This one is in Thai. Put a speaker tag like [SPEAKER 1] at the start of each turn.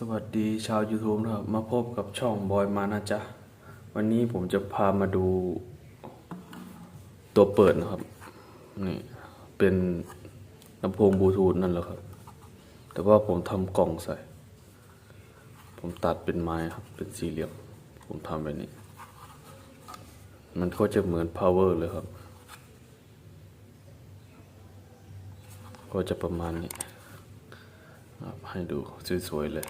[SPEAKER 1] สวัสดีชาว YouTube นะครับ มาพบกับช่องบอยมานะจ๊ะ วันนี้ผมจะพามาดู ตัวเปิดนะครับ นี่ เป็นลำโพงบลูทูธนั่นแหละครับ แต่ว่าผมทำกล่องใส่ ผมตัดเป็นไม้ครับ เป็นสี่เหลี่ยม ผมทำแบบนี้ มันก็จะเหมือน power เลยครับ ก็จะประมาณนี้ครับให้ดูสวยๆเลย